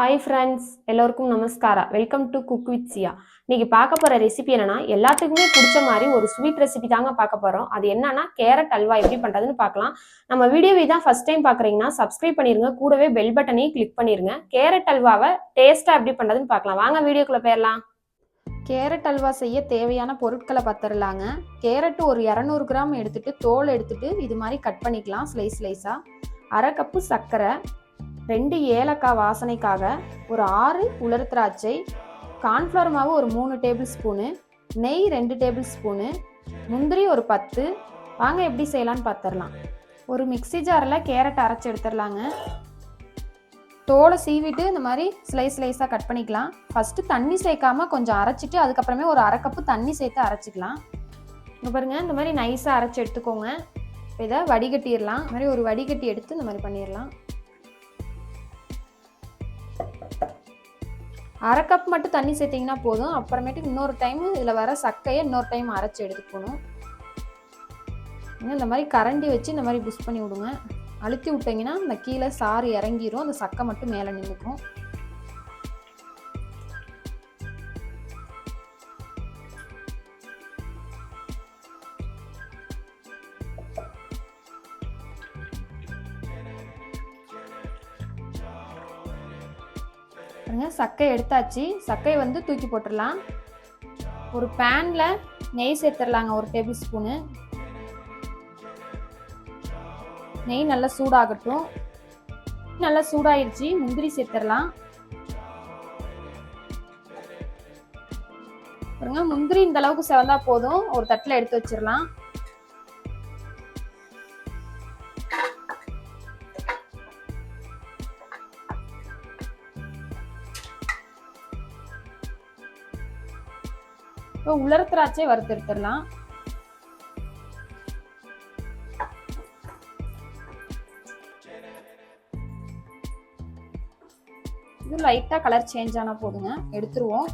Hi friends எல்லோருக்கும் நமஸ்காரா. Welcome to cook with Siya இன்னைக்கு பார்க்க போகிற ரெசிபி என்னன்னா எல்லாத்துக்குமே பிடிச்ச மாதிரி ஒரு ஸ்வீட் ரெசிபி தாங்க பார்க்க போகிறோம் அது என்னன்னா கேரட் அல்வா எப்படி பண்ணுறதுன்னு பார்க்கலாம். நம்ம வீடியோவை தான் ஃபர்ஸ்ட் டைம் பார்க்குறீங்கன்னா சப்ஸ்கிரைப் பண்ணிருங்க. கூடவே பெல் பட்டனையும் கிளிக் பண்ணிருங்க. கேரட் அல்வாவை டேஸ்ட்டாக எப்படி பண்ணுறதுன்னு பார்க்கலாம். வாங்க வீடியோக்குள்ளே போயிடலாம் கேரட் அல்வா செய்ய தேவையான பொருட்களை பத்திரலாங்க. கேரட்டு ஒரு இரநூறு கிராம் எடுத்துட்டு தோல் எடுத்துட்டு இது மாதிரி கட் பண்ணிக்கலாம் ஸ்லைஸ் ஸ்லைஸாக அரை கப்பு சர்க்கரை ரெண்டு ஏலக்காய் வாசனைக்காக ஒரு ஆறு உலர் திராட்சை கார்ன்ஃப்ளவர் மாவு ஒரு மூணு டேபிள் ஸ்பூனு நெய் ரெண்டு டேபிள் ஸ்பூனு முந்திரி ஒரு பத்து. வாங்க எப்படி செய்யலான்னு பார்த்துடலாம் ஒரு மிக்ஸி ஜாரில் கேரட் அரைச்சி எடுத்துடலாங்க. தோலை சீவிட்டு இந்த மாதிரி ஸ்லைஸ் ஸ்லைஸாக கட் பண்ணிக்கலாம். ஃபஸ்ட்டு தண்ணி சேர்க்காம கொஞ்சம் அரைச்சிட்டு அதுக்கப்புறமே ஒரு அரை கப்பு தண்ணி சேர்த்து அரைச்சிக்கலாம். இங்கே பாருங்கள் இந்த மாதிரி நைஸாக அரைச்சி எடுத்துக்கோங்க. இப்போ இதை வடிகட்டிடலாம். இந்த மாதிரி ஒரு வடிகட்டி எடுத்து இந்த மாதிரி பண்ணிடலாம். அரை கப் மட்டும் தண்ணி சேர்த்திங்கன்னா போதும். அப்புறமேட்டுக்கு இன்னொரு டைம் இதில் வர சக்கையை இன்னொரு டைம் அரைச்சி எடுத்துக்கணும் இந்த மாதிரி கரண்டி வச்சு இந்த மாதிரி புஷ் பண்ணி விடுங்க. அழுத்தி விட்டிங்கன்னா இந்த கீழே சாறு இறங்கிரும். அந்த சக்கை மட்டும் மேலே நின்றுக்கும் பாருங்க சக்கை எடுத்தாச்சு. சக்கையை வந்து தூக்கி போட்டுடலாம் ஒரு பேனில் நெய் சேர்த்துடலாங்க ஒரு டேபிள் ஸ்பூனு நெய் நல்லா சூடாகட்டும். நல்லா சூடாயிருச்சு. முந்திரி சேர்த்துடலாம் பாருங்க. முந்திரி இந்த அளவுக்கு செவந்தா போதும். ஒரு தட்டில் எடுத்து வச்சிடலாம் இப்போ உலர் திராட்சை வறுத்தெடுத்துடலாம் இது லைட்டாக கலர் சேஞ்ச் ஆனால் போதுங்க. எடுத்துருவோம்.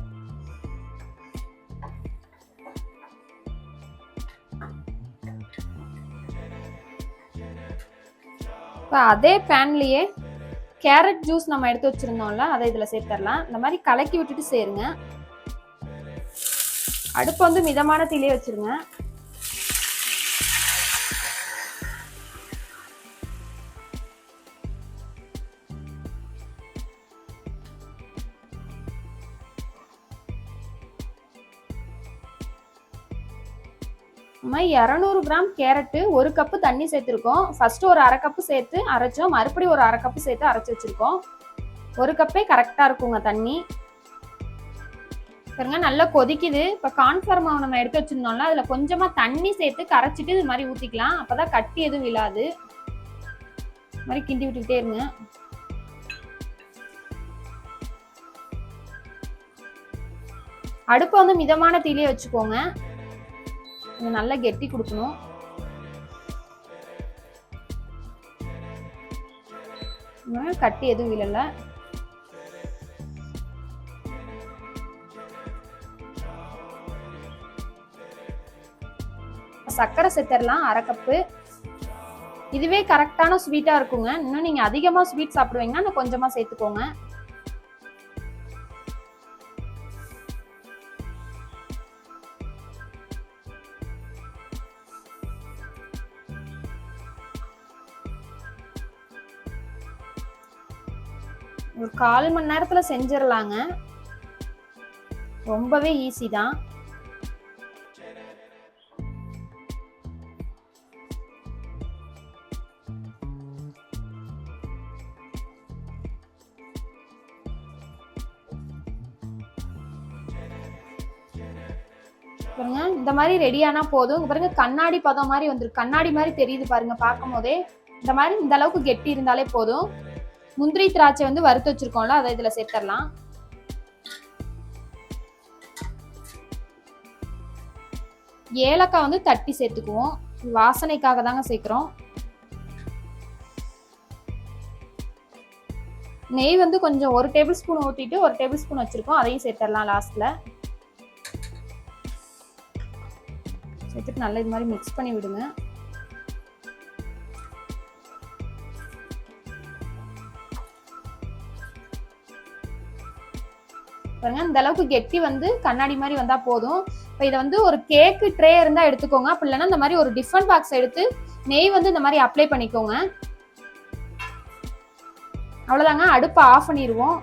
இப்போ அதே பேன்லேயே கேரட் ஜூஸ் நம்ம எடுத்து வச்சுருந்தோம்ல அதை இதில் சேர்த்துடலாம். இந்த மாதிரி கலக்கி விட்டுட்டு சேருங்க. அடுப்பு வந்து மிதமான தீலே வச்சுருங்க. நம்ம இரநூறு கிராம் கேரட்டு ஒரு கப்பு தண்ணி சேர்த்துருக்கோம். ஃபர்ஸ்ட் ஒரு அரை கப்பு சேர்த்து அரைச்சோம். மறுபடியும் ஒரு அரை கப்பு சேர்த்து அரைச்சி வச்சிருக்கோம். ஒரு கப்பே கரெக்டாக இருக்குங்க தண்ணி. பாருங்க நல்லா கொதிக்குது. இப்போ கான்ஃபார்ம் மாவு நம்ம எடுத்து வச்சிருந்தோம்ல அதில் கொஞ்சமாக தண்ணி சேர்த்து கரைச்சிட்டு இது மாதிரி ஊற்றிக்கலாம் அப்போ தான் கட்டி எதுவும் விழாது இது மாதிரி கிண்டி விட்டுக்கிட்டே இருங்க. அடுப்பை வந்து மிதமான தீலே வச்சுக்கோங்க. இது நல்லா கெட்டி கொடுக்கணும். கட்டி எதுவும் விழல சர்க்கரை சேர்த்துடலாம் அரை கப்பு இதுவே கரெக்டான ஸ்வீட்டாக இருக்குங்க. இன்னும் நீங்கள் அதிகமாக ஸ்வீட் சாப்பிடுவீங்கன்னா இன்னும் கொஞ்சமாக சேர்த்துக்கோங்க. ஒரு கால் மணி நேரத்தில் செஞ்சிடலாங்க ரொம்பவே ஈஸி தான். பாருங்க. இந்த மாதிரி ரெடி போதும். பாருங்க கண்ணாடி பதம் மாதிரி வந்துருக்கு. கண்ணாடி மாதிரி தெரியுது பாருங்க பார்க்கும் போதே இந்த மாதிரி இந்த அளவுக்கு கெட்டி இருந்தாலே போதும். முந்திரி திராட்சை வந்து வறுத்து வச்சிருக்கோம்ல அதை இதுல சேர்த்துடலாம் ஏலக்காய் வந்து தட்டி சேர்த்துக்குவோம். வாசனைக்காக தாங்க சேர்க்குறோம். நெய் வந்து கொஞ்சம் ஒரு டேபிள் ஸ்பூன் ஊற்றிட்டு ஒரு டேபிள் ஸ்பூன் வச்சுருக்கோம். அதையும் சேர்த்துடலாம் லாஸ்ட்டில் சேர்த்துட்டு நல்லா இது மாதிரி மிக்ஸ் பண்ணி விடுங்க. பாருங்க இந்த அளவுக்கு கெட்டி வந்து கண்ணாடி மாதிரி வந்தா போதும். இப்போ இதை வந்து ஒரு கேக்கு ட்ரே இருந்தா எடுத்துக்கோங்க. அப்படி இல்லைன்னா இந்த மாதிரி ஒரு டிஃபன் பாக்ஸ் எடுத்து நெய் வந்து இந்த மாதிரி அப்ளை பண்ணிக்கோங்க. அவ்வளோதாங்க அடுப்பை ஆஃப் பண்ணிடுவோம்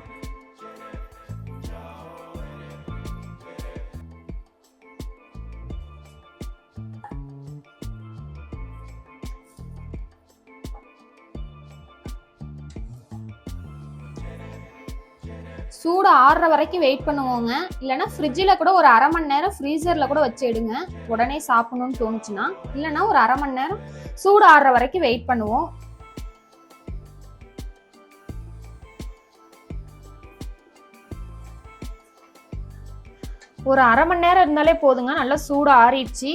சூடு ஆறுற வரைக்கும் வெயிட் பண்ணுவோங்க. இல்லைன்னா ஃப்ரிட்ஜில் கூட ஒரு அரை மணி நேரம் ஃப்ரீசரில் கூட வச்சிடுங்க உடனே சாப்பிடணும்னு தோணுச்சுன்னா இல்லைன்னா ஒரு அரை மணி நேரம் சூடு ஆறுற வரைக்கும் வெயிட் பண்ணுவோம். ஒரு அரை மணி நேரம் இருந்தாலே போதுங்க. நல்லா சூடு ஆறிடுச்சு.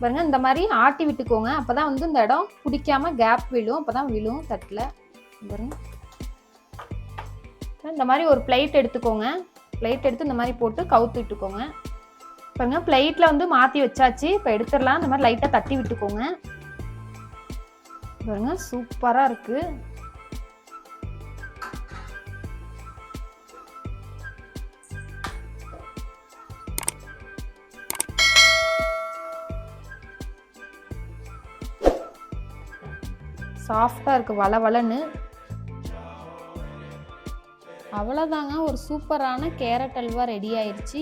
பாருங்க இந்த மாதிரி ஆட்டி விட்டுக்கோங்க. அப்பதான் வந்து இந்த இடம் பிடிக்காம கேப் விழும். அப்பதான் விழும் தட்டில். பாருங்க. இந்த மாதிரி ஒரு பிளேட் எடுத்துக்கோங்க. பிளேட் எடுத்து இந்த மாதிரி போட்டு கவுத்து விட்டுக்கோங்க. பாருங்க பிளேட்டில் வந்து மாற்றி வச்சாச்சு. இப்போ எடுத்துடலாம். இந்த மாதிரி லைட்டாக தட்டி விட்டுக்கோங்க. பாருங்க சூப்பராக இருக்கு. சாஃப்டாக இருக்கு வள வளன்னு. அவ்வளோதாங்க ஒரு சூப்பரான கேரட் அல்வா ரெடி ஆயிடுச்சு